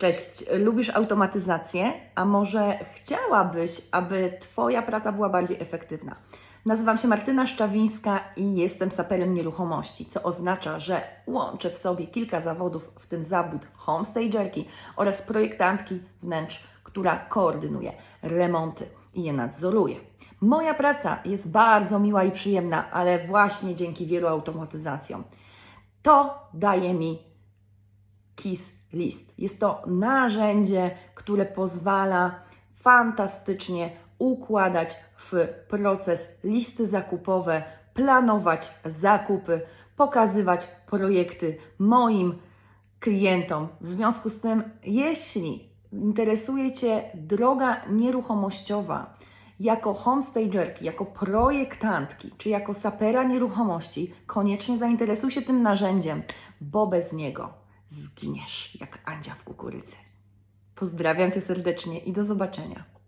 Cześć, lubisz automatyzację? A może chciałabyś, aby Twoja praca była bardziej efektywna? Nazywam się Martyna Szczawińska i jestem saperem nieruchomości, co oznacza, że łączę w sobie kilka zawodów, w tym zawód homestagerki oraz projektantki wnętrz, która koordynuje remonty i je nadzoruje. Moja praca jest bardzo miła i przyjemna, ale właśnie dzięki wielu automatyzacjom. To daje mi KISS List. Jest to narzędzie, które pozwala fantastycznie układać w proces listy zakupowe, planować zakupy, pokazywać projekty moim klientom. W związku z tym, jeśli interesuje Cię droga nieruchomościowa, jako homestagerki, jako projektantki, czy jako sapera nieruchomości, koniecznie zainteresuj się tym narzędziem, bo bez niego zginiesz jak Andzia w kukurydzy. Pozdrawiam Cię serdecznie i do zobaczenia.